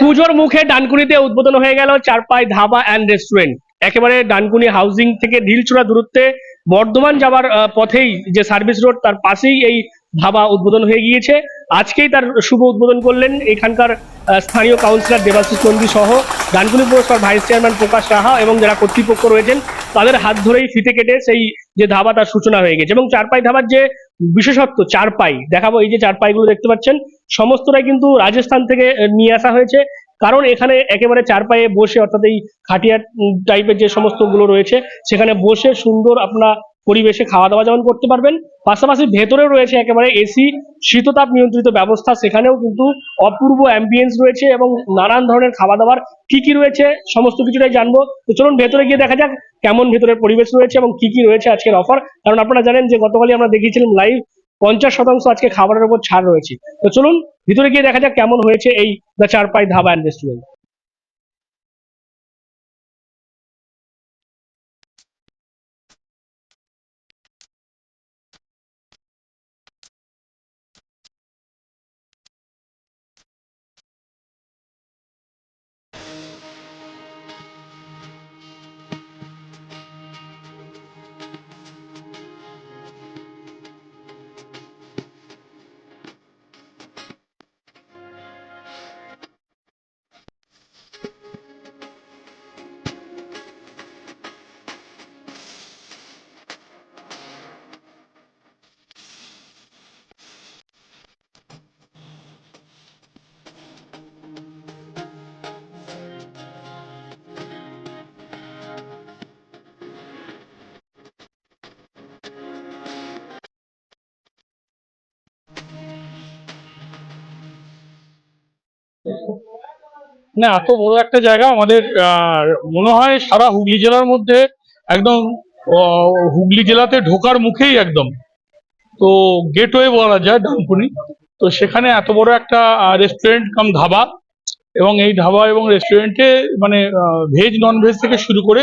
পুজোর মুখে ডানকুনিতে উদ্বোধন হয়ে গেল চারপাই ধাবা অ্যান্ড রেস্টুরেন্ট একেবারে ডানকুনি হাউজিং থেকে ঢিলচূড়া দূরত্বে বর্ধমান যাওয়ার পথেই যে সার্ভিস রোড তার পাশেই এই ধাবা উদ্বোধন হয়ে গিয়েছে। আজকেই তার শুভ উদ্বোধন করলেন এখানকার স্থানীয় কাউন্সিলর দেবাশিস চন্দ্রী সহ ডানকুনি পৌরসভার ভাইস চেয়ারম্যান প্রকাশ সাহা এবং যারা কর্তৃপক্ষ রয়েছেন, তাদের হাত ধরেই ফিতে কেটে সেই যে ধাবা তার সূচনা হয়ে গেছে। এবং চারপাই ধাবার যে বিশেষত্ব, চারপাই, দেখাবো এই যে চারপাইগুলো দেখতে পাচ্ছেন, সমস্তটাই কিন্তু রাজস্থান থেকে নিয়ে আসা হয়েছে। কারণ এখানে একেবারে চার পায়ে বসে, অর্থাৎ এই খাটিয়া টাইপের যে সমস্তগুলো রয়েছে, সেখানে বসে সুন্দর আপনার পরিবেশে খাওয়া দাওয়া যেমন করতে পারবেন, পাশাপাশি ভেতরেও রয়েছে একেবারে এসি, শীততাপ নিয়ন্ত্রিত ব্যবস্থা, সেখানেও কিন্তু অপূর্ব অ্যাম্বিয়েন্স রয়েছে এবং নানান ধরনের খাওয়া দাওয়ার কি কি রয়েছে, সমস্ত কিছুটাই জানব। তো চলুন ভেতরে গিয়ে দেখা যাক কেমন ভেতরের পরিবেশ রয়েছে এবং কি কি রয়েছে আজকের অফার কারণ আপনারা জানেন যে গতকালই আমরা দেখিয়েছিলাম লাইভ পঞ্চাশ শতাংশ আজকে খাবারের উপর ছাড় রয়েছে। তো চলুন ভিতরে গিয়ে দেখা যাক কেমন হয়েছে এই the Charpai Dhaba and restaurant না, এত বড় একটা জায়গা আমাদের মনে হয় সারা হুগলি জেলার মধ্যে একদম হুগলি জেলাতে ঢোকার মুখেই একদম। তো গেটওয়ে বলা যায় ডানকুনি তো সেখানে এত বড় একটা রেস্টুরেন্ট কাম ধাবা। এবং এই ধাবা এবং রেস্টুরেন্টে মানে ভেজ নন ভেজ থেকে শুরু করে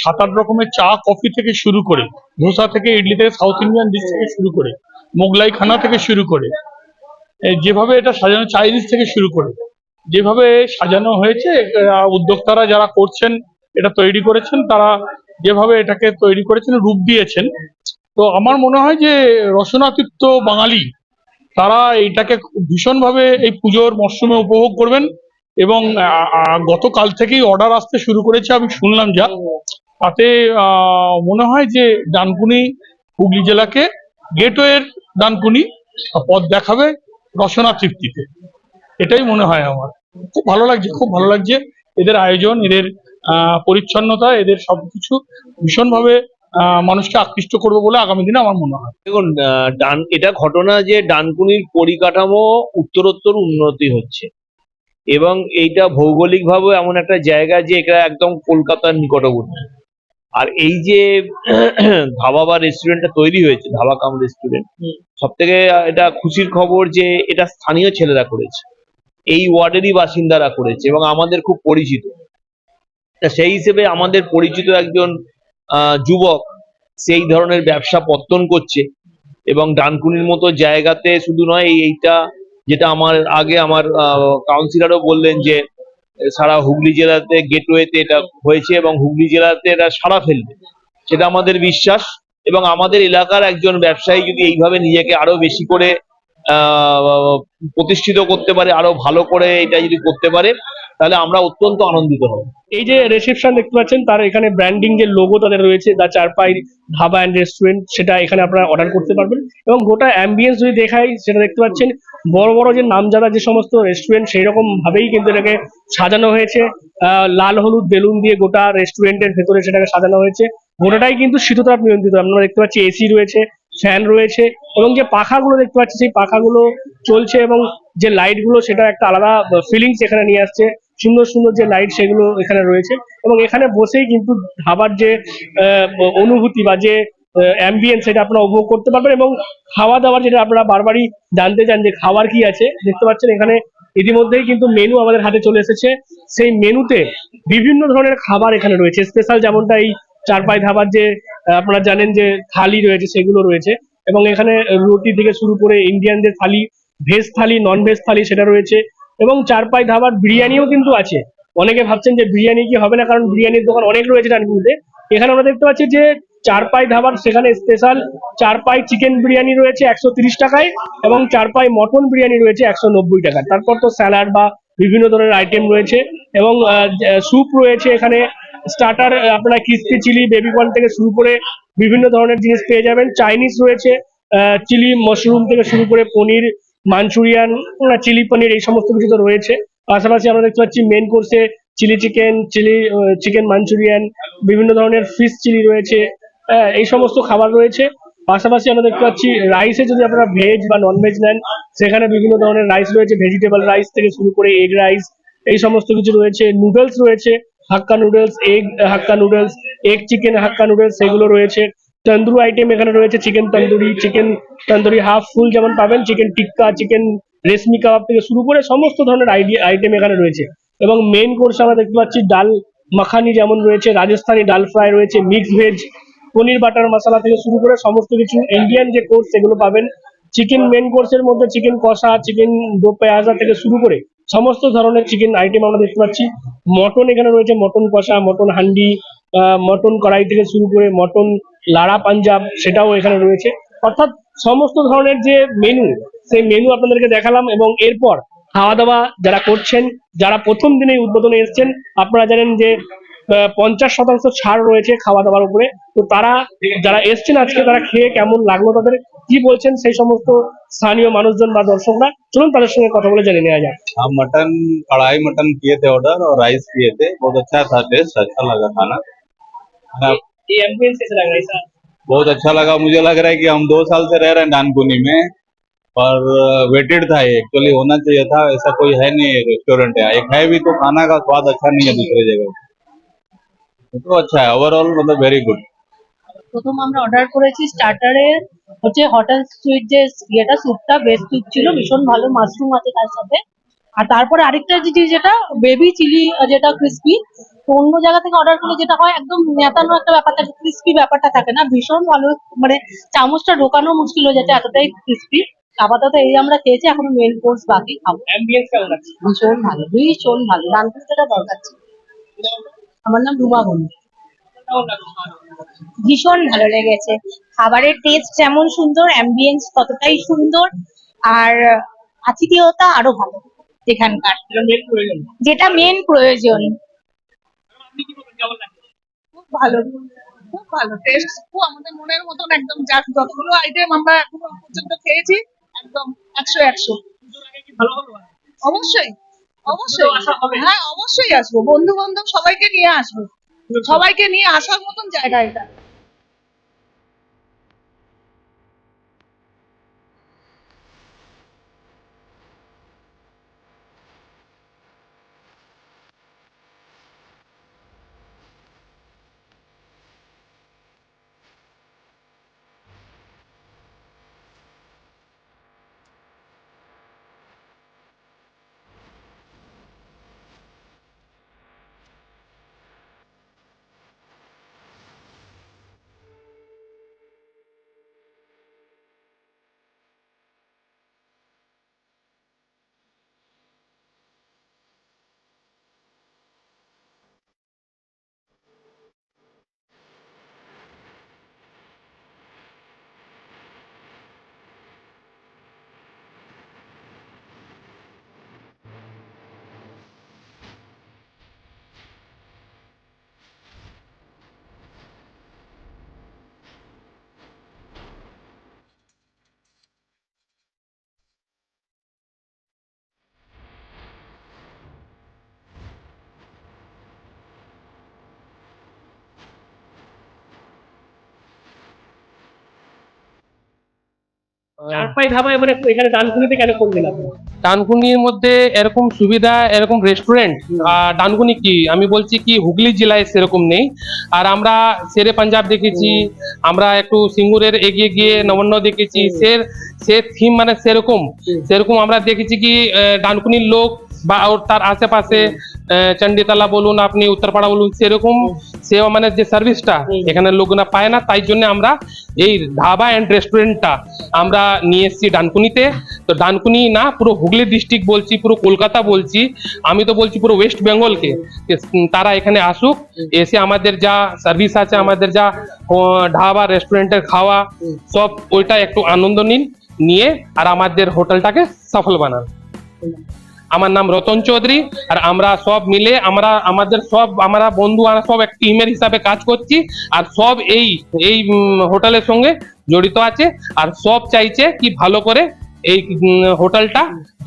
সাত আট রকমের চা কফি থেকে শুরু করে, ধোসা থেকে, ইডলি থেকে সাউথ ইন্ডিয়ান ডিশ থেকে শুরু করে, মোগলাই খানা থেকে শুরু করে যেভাবে এটা সাজানো চাইনিজ থেকে শুরু করে। যেভাবে সাজানো হয়েছে উদ্যোক্তারা যারা করছেন, এটা তৈরি করেছেন, তারা যেভাবে এটাকে তৈরি করেছেন, রূপ দিয়েছেন। তো আমার মনে হয় যে রসনাতীর্থ বাঙালি, তারা এইটাকে ভীষণভাবে এই পুজোর মরশুমে উপভোগ করবেন এবং গতকাল থেকেই অর্ডার আসতে শুরু করেছে, আমি শুনলাম যা। তাতে মনে হয় যে ডানকুনি হুগলি জেলাকে গেটওয়ের ডানকুনি পথ দেখাবে রসনা তৃপ্তিতে এটাই মনে হয় আমার। খুব ভালো লাগছে খুব ভালো লাগছে এদের আয়োজন এদের পরিচ্ছন্নতা এদের সবকিছু ভীষণভাবে মানুষকে আকৃষ্ট করবে বলে আগামী দিনে আমার মনে হয়। দেখুন ডান এটা ঘটনা যে ডানকুনির পরিকাঠামো উত্তরোত্তর উন্নতি হচ্ছে। এবং এইটা ভৌগোলিকভাবে এমন একটা জায়গা যে এটা একদম কলকাতার নিকটবর্তী। আর এই যে ধাবা বা রেস্টুরেন্টটা তৈরি হয়েছে ধাবা কাম রেস্টুরেন্ট সব থেকে এটা খুশির খবর যে এটা স্থানীয় ছেলেরা করেছে। এই ওয়ার্ডেরই বাসিন্দারা করেছে এবং আমাদের খুব পরিচিত। সেই হিসেবে আমাদের পরিচিত একজন যুবক, সেই ধরনের ব্যবসা পত্তন করছে এবং ডানকুনির মতো জায়গাতে শুধু নয়, এই, এইটা যেটা আমার আগে আমার কাউন্সিলরও বললেন যে, সারা হুগলি জেলাতে গেটওয়েতে এটা হয়েছে এবং হুগলি জেলাতে এটা সারা ফেলবে। সেটা আমাদের বিশ্বাস এবং আমাদের এলাকার একজন ব্যবসায়ী যদি এইভাবে নিজেকে আরও বেশি করে প্রতিষ্ঠিত করতে পারে, আরও ভালো করে এটা যদি করতে পারে, তাহলে আমরা অত্যন্ত আনন্দিত হব। এই যে রিসেপশন দেখতে পাচ্ছেন, তার এখানে ব্র্যান্ডিং যে লোগো তাদের রয়েছে the Charpai Dhaba and restaurant সেটা এখানে আপনারা অর্ডার করতে পারবেন। এবং গোটা অ্যাম্বিয়েন্স যদি দেখাই, সেটা দেখতে পাচ্ছেন, বড় বড় যে নামজাদা যে সমস্ত রেস্টুরেন্ট সেই রকম ভাবেই কিন্তু এটাকে সাজানো হয়েছে। লাল, হলুদ, বেলুন দিয়ে গোটা রেস্টুরেন্টের ভেতরে সেটাকে সাজানো হয়েছে। গোটাটাই কিন্তু শীততাপ নিয়ন্ত্রিত। আমরা দেখতে পাচ্ছি এসি রয়েছে ফ্যান রয়েছে এবং যে পাখাগুলো দেখতে পাচ্ছি, সেই পাখাগুলো চলছে এবং যে লাইটগুলো সেটা একটা আলাদা ফিলিংস এখানে নিয়ে আসছে। সুন্দর সুন্দর যে লাইট, সেগুলো এখানে রয়েছে এবং এখানে বসেই কিন্তু ধাবার যে অনুভূতি বা যে অ্যাম্বিয়েন্স সেটা আপনারা উপভোগ করতে পারবেন এবং খাওয়া দাওয়ার যেটা আপনারা বারবারই জানতে চান যে খাবার কি আছে, দেখতে পাচ্ছেন এখানে ইতিমধ্যেই কিন্তু মেনু আমাদের হাতে চলে এসেছে। সেই মেনুতে বিভিন্ন ধরনের খাবার এখানে রয়েছে। স্পেশাল যেমনটা এই চারপাই ধাবার যে আপনারা জানেন যে থালি রয়েছে, সেগুলো রয়েছে। এবং এখানে রুটি থেকে শুরু করে ইন্ডিয়ানদের থালি, ভেজ থালি নন ভেজ থালি সেটা রয়েছে। এবং চারপাই ধাবার বিরিয়ানিও কিন্তু আছে। অনেকে ভাবছেন যে বিরিয়ানি কি হবে না, কারণ বিরিয়ানির দোকান অনেক রয়েছে ডানকুনিতে এখানে আমরা দেখতে পাচ্ছি যে চারপাই ধাবার, সেখানে স্পেশাল চারপাই চিকেন বিরিয়ানি রয়েছে একশো তিরিশ টাকায় এবং চারপাই মটন বিরিয়ানি রয়েছে একশো নব্বই টাকায়। তারপর তো স্যালাড বা বিভিন্ন ধরনের আইটেম রয়েছে এবং স্যুপ রয়েছে এখানে। স্টার্টার আপনারা ক্রিস্পি চিলি বেবি কর্ন থেকে শুরু করে বিভিন্ন ধরনের জিনিস পেয়ে যাবেন। চাইনিজ রয়েছে চিলি মাশরুম থেকে শুরু করে পনির মাঞ্চুরিয়ান চিলি পনির এই সমস্ত কিছু তো রয়েছে। পাশাপাশি আমরা দেখতে পাচ্ছি মেন কোর্সে chilli chicken chilli chicken manchurian বিভিন্ন ধরনের ফিশ চিলি রয়েছে। এই সমস্ত খাবার রয়েছে। পাশাপাশি আমরা দেখতে পাচ্ছি রাইসে যদি আপনারা ভেজ বা নন ভেজ নেন, সেখানে বিভিন্ন ধরনের রাইস রয়েছে ভেজিটেবল রাইস থেকে শুরু করে এগ রাইস এই সমস্ত কিছু রয়েছে। নুডলস রয়েছে Hakka noodles egg Hakka noodles egg chicken Hakka noodles সেগুলো রয়েছে। তন্দুরি আইটেম এখানে রয়েছে chicken tandoori chicken tandoori half full যেমন পাবেন চিকেন টিক্কা চিকেন রেশমি কাবাব থেকে শুরু করে সমস্ত ধরনের আইটেম এখানে রয়েছে। এবং মেন কোর্সে আমরা দেখতে পাচ্ছি ডাল মাখানি যেমন রয়েছে, রাজস্থানি ডাল ফ্রাই রয়েছে mix veg paneer, butter masala থেকে শুরু করে সমস্ত কিছু ইন্ডিয়ান যে কোর্স সেগুলো পাবেন। চিকেন মেন কোর্সের মধ্যে চিকেন কষা চিকেন দো পেঁয়াজা থেকে শুরু করে সমস্ত ধরনের চিকেন আইটেম আমরা দেখতে পাচ্ছি। মটন এখানে রয়েছে, মটন কষা, মটন হান্ডি মটন কড়াই থেকে শুরু করে মটন লাড়া পাঞ্জাব, সেটাও এখানে রয়েছে। অর্থাৎ সমস্ত ধরনের যে মেনু সেই মেনু আপনাদেরকে দেখালাম এবং এরপর খাওয়া দাওয়া যারা করছেন, যারা প্রথম দিনে উদ্বোধনে এসছেন, আপনারা জানেন যে পঞ্চাশ শতাংশ ছাড় রয়েছে খাওয়া দাওয়ার উপরে তো তারা যারা এসছেন আজকে তারা খেয়ে কেমন লাগলো তাদের কি বলছেন সেই সমস্ত স্থানীয় মানুষজন বা দর্শকরা চলুন তাদের সঙ্গে কথা বলে জেনে নেওয়া যাক हम मटन कढ़ाई मटन किए थे ऑर्डर और राइस किए थे बहुत अच्छा था टेस्ट अच्छा लगा खाना हाँ, ये एम्बियंस कैसा लग रहा है सर बहुत अच्छा लगा मुझे लग रहा है कि हम दो साल से रह रहे हैं डानकुनी में पर वेटेड था ये एक्चुअली होना चाहिए था ऐसा कोई है नहीं रेस्टोरेंट है एक है भी तो खाना का स्वाद अच्छा नहीं है दूसरी जगह तो अच्छा है ओवरऑल मतलब वेरी गुड প্রথম আমরা অর্ডার করেছি স্টার্টারে হচ্ছে হট অ্যান্ড সুইট যে ইয়েটা স্যুপটা বেস্ট স্যুপ ছিল ভীষণ ভালো মাশরুম আছে তার সাথে আর তারপরে আরেকটা যে জিনিস যেটা বেবি চিলি যেটা ক্রিস্পি তো অন্য জায়গা থেকে অর্ডার করলে যেটা হয় একদম নেতানো একটা ব্যাপার থাকে ক্রিস্পি ব্যাপারটা থাকে না ভীষণ ভালো মানে চামচটা ঢোকানো মুশকিল হয়ে যাচ্ছে এতটাই ক্রিস্পি আপাতত এই আমরা খেয়েছি এখন মেন কোর্স বাকি খাবো অ্যাম্বিয়েন্স কেমন আছে ভীষণ ভালো ভীষণ ভালো রানপুরটা দরকার ছিল আমার নাম রুমা বন্ধু ভীষণ ভালো লেগেছে। খাবারের টেস্ট যেমন সুন্দর অ্যাম্বিয়েন্স ততটাই সুন্দর, আর আতিথেয়তা আরও ভালো। প্রয়োজন যেটা মেন প্রয়োজন। খুব ভালো। খুব ভালো। টেস্ট খুব আমাদের মনের মতন একদম। যা যতগুলো আইটেম আমরা এখনও পর্যন্ত খেয়েছি, একদম একশো একশো। অবশ্যই। অবশ্যই। হ্যাঁ অবশ্যই আসব। বন্ধু বান্ধব সবাইকে নিয়ে আসব। সবাইকে নিয়ে আসার মতন জায়গা এটা। চারপাই ধাবা এবারে এখানে ডানকুনিতে কেন করলেন আপনি ডানকুনির মধ্যে এরকম সুবিধা এরকম রেস্টুরেন্ট ডানকুনি কি? আমি বলছি কি হুগলি জেলায় সেরকম নেই। আর আমরা শেরে পাঞ্জাব দেখেছি আমরা একটু সিঙ্গুরের এগিয়ে গিয়ে নবান্ন দেখেছি। সে সে থিম মানে সেরকম। সেরকম আমরা দেখেছি কি ডানকুনির লোক বা ওর তার আশেপাশে চণ্ডীতলা বলুন আপনি উত্তরপাড়া বলুন সেরকম সেবা মানে যে সার্ভিসটা এখানে লোকরা পায় না তাই জন্য আমরা এই ধাবা অ্যান্ড রেস্টুরেন্টটা আমরা নিয়ে এসেছি ডানকুনিতে। তো ডানকুনি না পুরো হুগলি ডিস্ট্রিক্ট বলছি পুরো কলকাতা বলছি আমি তো বলছি পুরো ওয়েস্ট বেঙ্গলকে তারা এখানে আসুক এসে আমাদের যা সার্ভিস আছে আমাদের যা ধাবা রেস্টুরেন্টের খাওয়া সব ওইটা একটু আনন্দ নিন নিয়ে আর আমাদের হোটেলটাকে সফল বানান। আমার নাম রতন চৌধুরী, আর আমরা সব মিলে আমরা, আমাদের সব, আমরা বন্ধু, আমরা সব এক টিমের হিসাবে কাজ করছি, আর সব এই এই হোটেলের সঙ্গে জড়িত আছে, আর সব চাইছে কি ভালো করে এই হোটেলটা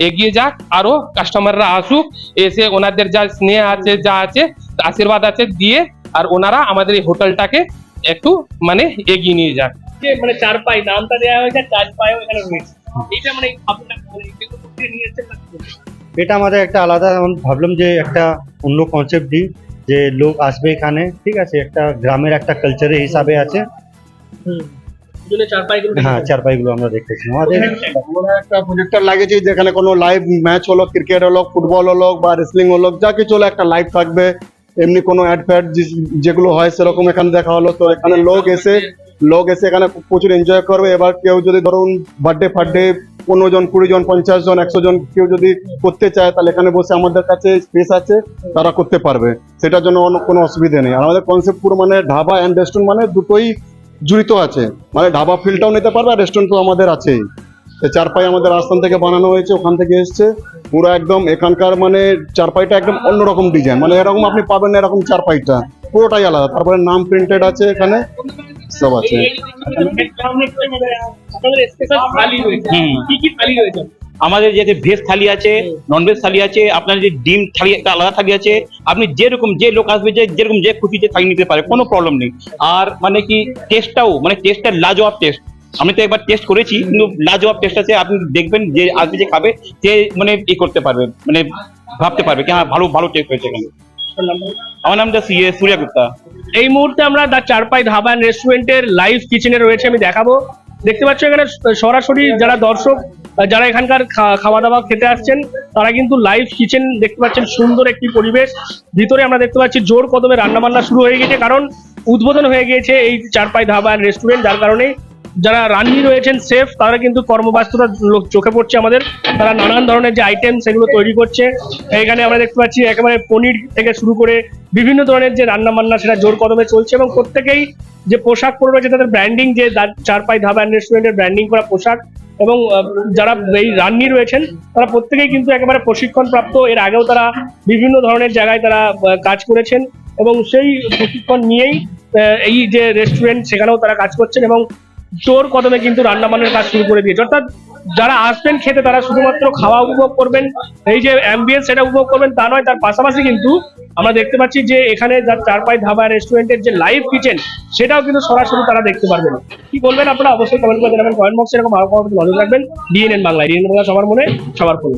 এগিয়ে যাক, আরও কাস্টমাররা আসুক, এসে ওনাদের যা স্নেহ আছে, যা আছে, আশীর্বাদ আছে, দিয়ে, আর ওনারা আমাদের এই হোটেলটাকে একটু মানে এগিয়ে নিয়ে যাক। মানে চার পাই নামটা দেওয়া হয়েছে চার পায়েও এখানে এইটা মানে মানে নিয়ে এটা আমাদের একটা আলাদা ভাবলাম যে একটা অন্য কনসেপ্ট দিই যে লোক আসবে এখানে ঠিক আছে একটা গ্রামের একটা কালচারের হিসাবে আছে। হ্যাঁ চারপাইগুলো আমরা দেখতেছি। আমাদের আমরা একটা প্রজেক্টর লাগিয়েছি যেখানে কোনো লাইভ ম্যাচ হলো ক্রিকেট হলো ফুটবল হলো বা রেসলিং হলো যা কিছু হলো একটা লাইভ থাকবে। এমনি কোনো অ্যাড ফ্যাড যেগুলো হয় সেরকম এখানে দেখা হলো। তো এখানে লোক এসে লোক এসে এখানে প্রচুর এনজয় করবে। এবার কেউ যদি ধরুন বার্থডে ফার্থডে পনেরো জন, কুড়ি জন, পঞ্চাশ জন, একশো জন কেউ যদি করতে চায়, তাহলে এখানে বসে আমাদের কাছে স্পেস আছে, তারা করতে পারবে। সেটার জন্য কোনো অসুবিধা নেই। আর আমাদের কনসেপ্ট পুরো মানে ধাবা অ্যান্ড রেস্টুরেন্ট মানে দুটোই জড়িত আছে। মানে ধাবা ফিলটাও নিতে পারবে আর রেস্টুরেন্ট তো আমাদের আছেই। চারপাই আমাদের রাজস্থান থেকে বানানো হয়েছে, ওখান থেকে এসছে। পুরো একদম এখানকার মানে চারপাইটা একদম অন্যরকম ডিজাইন মানে এরকম আপনি পাবেন না এরকম চারপাইটা। পুরোটাই আলাদা। তারপরে নাম প্রিন্টেড আছে এখানে। সব আছে আমাদের যে ভেজ থালি আছে নন ভেজ থালি আছে, আপনার যে ডিম থালি একটা আলাদা থালি আছে, আপনি যেরকম যে লোক আসবে, যে যেরকম যে খুশি যে থালি নিতে পারে, কোনো প্রবলেম নেই। আর মানে কি টেস্টটাও মানে টেস্টটা লাজবাব টেস্ট আমি তো একবার টেস্ট করেছি, কিন্তু লাজবাব টেস্ট আছে, আপনি দেখবেন যে আসবে, যে খাবে সে মানে ই করতে পারবে মানে ভাবতে পারবে, কি হ্যাঁ ভালো ভালো টেস্ট হয়েছে এখানে। আমার নামটা সিএ সূর্যা গুপ্তা। এই মুহূর্তে আমরা দা চারপাই ধাবা অ্যান্ড রেস্টুরেন্টের লাইভ কিচেনে রয়েছে, আমি দেখাবো। দেখতে পাচ্ছ এখানে সরাসরি যারা দর্শক যারা এখানকার খাওয়া দাওয়া খেতে আসছেন, তারা কিন্তু লাইভ কিচেন দেখতে পাচ্ছেন সুন্দর একটি পরিবেশ। ভিতরে আমরা দেখতে পাচ্ছি জোর কদমে রান্না বান্না শুরু হয়ে গেছে, কারণ উদ্বোধন হয়ে গিয়েছে এই চারপাই ধাবা অ্যান্ড রেস্টুরেন্ট, যার কারণে যারা রান্নি রয়েছেন সেফ তারা কিন্তু কর্মব্যস্ততা লোক- চোখে পড়ছে আমাদের। তারা নানান ধরনের যে আইটেম সেগুলো তৈরি করছে। এখানে আমরা দেখতে পাচ্ছি একেবারে পনির থেকে শুরু করে বিভিন্ন ধরনের যে রান্না বান্না সেটা জোর কদমে চলছে এবং প্রত্যেকেই যে পোশাক পরে রয়েছে, তাদের ব্র্যান্ডিং যে চারপাই ধাবা অ্যান্ড রেস্টুরেন্টের ব্র্যান্ডিং করা পোশাক এবং যারা এই রান্নি রয়েছেন, তারা প্রত্যেকেই কিন্তু একেবারে প্রশিক্ষণ প্রাপ্ত এর আগেও তারা বিভিন্ন ধরনের জায়গায় তারা কাজ করেছেন এবং সেই প্রশিক্ষণ নিয়েই এই যে রেস্টুরেন্ট সেখানেও তারা কাজ করছেন এবং জোর কদমে কিন্তু রান্না বান্নার কাজ শুরু করে দিয়েছে। অর্থাৎ যারা আসবেন খেতে, তারা শুধুমাত্র খাওয়া উপভোগ করবেন। এই যে অ্যাম্বিয়েন্স সেটা উপভোগ করবেন, তা নয়, তার পাশাপাশি কিন্তু আমরা দেখতে পাচ্ছি যে এখানে যার চারপাই ধাবা রেস্টুরেন্টের যে লাইভ কিচেন সেটাও কিন্তু সরাসরি তারা দেখতে পারবেন। কি বলবেন আপনারা? অবশ্যই কমেন্ট করে জানাবেন। কমেন্ট বক্সে এরকম আরও খবর নজর রাখবেন। ডিএনএন বাংলায়। ডিএনএন বাংলা সবার মনে, সবার ফোনে।